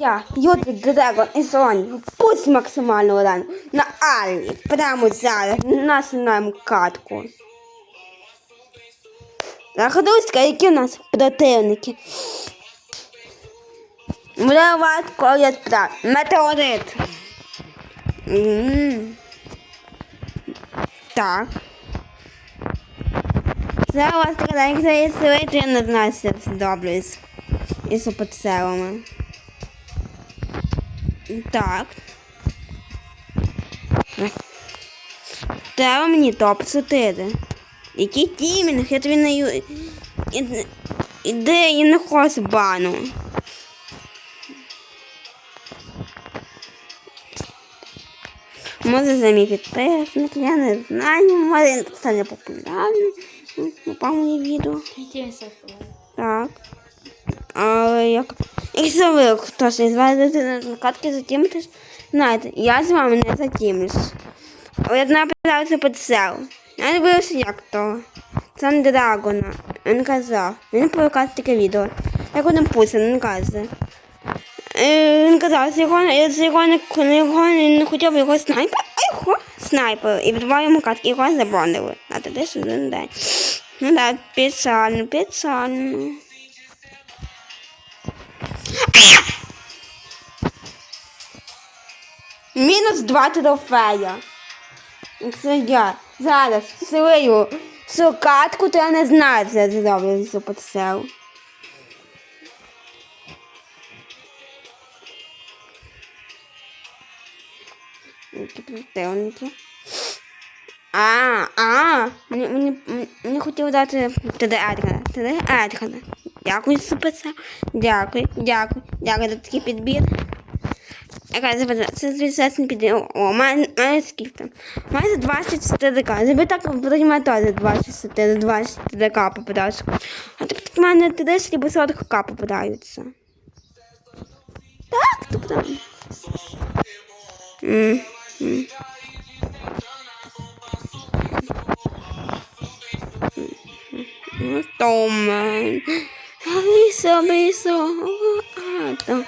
Я, Йодрик Дрегон і Солонь, пусть максимально рано на Алі, прямо зараз, насинаємо катку. Заходуська, які у нас противники? Буде ватко, я справ. Метеорит. Так. Це у вас така, як заїсили, то я не знаю, що це добре із, із супоцелами. Так. Треба мені топ-4. Який тімінг? Я тобі не... ю- Іде, я не хочу бану. Може за мій підписник, я не знаю, може він стане популярним ну, по моє відео. Так. Але як. Якщо ви хтось із вас на катки затімитись, знаєте, я з вами не затімлюсь. Але одна питалася під сел. Я боюся як того. Це Драгона. Він казав. Він показав таке відео. Як один Путін, він каже. Він казав, що його, що його, не, його не хотів його снайпер, а його снайпер. І відбував йому катки, його заборонили. А тоді ж один день. Ну так, да, печально, печально. Мінус два трофея. Це я зараз свою цю катку, то я не знаю, це зроблю з. Які противники. А, а, мені, мені, мені, хотіли дати ТД Едгара. ТД Едгара. Дякую, супер. Дякую, дякую, дякую за такий підбір. Яка запитання? Це звісно піде. О, у скільки? У мене 24 к Заби так, вроді мене теж 24, 20 к попадаються. А так в мене 30 або 40 к попадаються. Так, тобто. М, м. Ну, Лисо, лисо, а, то.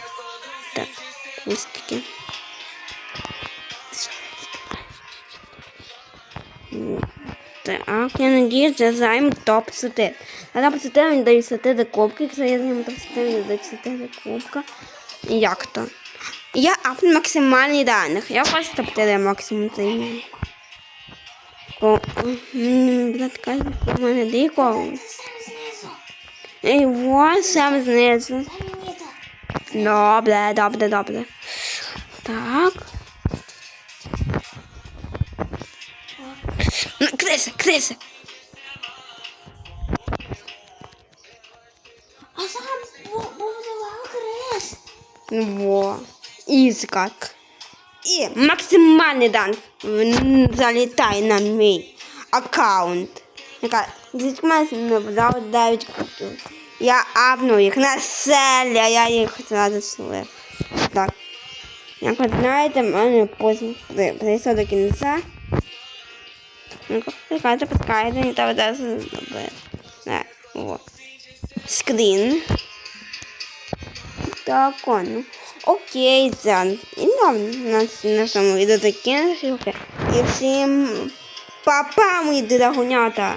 Так, кустики. Так, я надіюсь, я займу топ-4. На топ-4 мені дають 4 кубки, якщо я займу топ-4, мені дають 4 кубка. І як то? Я апну максимальний даних. Я хочу топ-4 максимум займу. О, блядь, каже, у мене дико. І ось сам знизу. Добре, добре, добре. Так. Криса, криса. А сам бу- буде крес. Во. І как. І максимальний дан залітає на мій аккаунт. Яка дітьми набрав 9 купів. Я апнув їх на селя, я їх зразу. Так. Як ви знаєте, в мене потім при- прийшов до кінця. Ну-ка, не треба зараз зробити. Так, вот. Скрін. Так, он. Окей, Зан. І нам на, на цьому відео закінчив. І всім папа, мої драгунята.